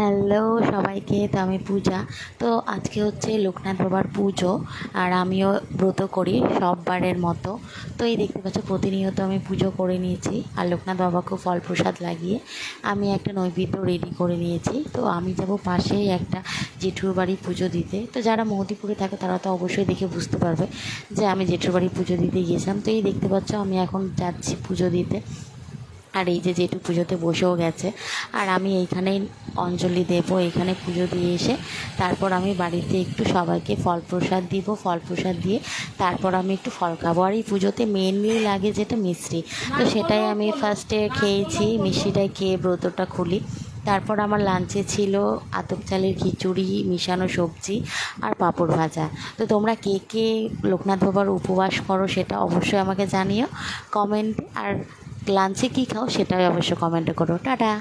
Hello সবাইকে, তো আমি পূজা। তো আজকে হচ্ছে লোকনাথ বাবার পুজো, আর আমিও ব্রত করি সববারের মতো। তো এই দেখতে পাচ্ছ, প্রতিনিয়ত আমি পুজো করে নিয়েছি, আর লোকনাথ বাবাকেও ফল প্রসাদ লাগিয়ে আমি একটা নৈবেদ্য রেডি করে নিয়েছি। তো আমি যাব পাশেই একটা জেঠুর বাড়ি পুজো দিতে। তো যারা মহদিপুরে থাকে, তারা তো অবশ্যই দেখে বুঝতে পারবে যে আমি জেঠুর বাড়ি পুজো দিতে গিয়েছিলাম। তো এই দেখতে পাচ্ছ, আমি এখন যাচ্ছি পুজো দিতে। আর এই যে জেঠু পুজোতে বসেও গেছে। আর আমি এইখানেই অঞ্জলি দেবো এখানে পুজো দিয়ে এসে। তারপর আমি বাড়িতে একটু সবাইকে ফল প্রসাদ দিব ফল প্রসাদ দিয়ে তারপর আমি একটু ফল খাব। আর এই পুজোতে মেনলি লাগে যেটা মিষ্টি। তো সেটাই আমি ফার্স্টে খেয়েছি মিষ্টিটাই খেয়ে ব্রতটা খুলি। তারপর আমার লাঞ্চে ছিল আতপ চালের খিচুড়ি মিশানো সবজি আর পাঁপড় ভাজা। তো তোমরা কে কে লোকনাথ বাবার উপবাস করো সেটা অবশ্যই আমাকে জানিও। কমেন্ট আর লাঞ্চে কী খাও সেটাই অবশ্য কমেন্টে করো। টাটা!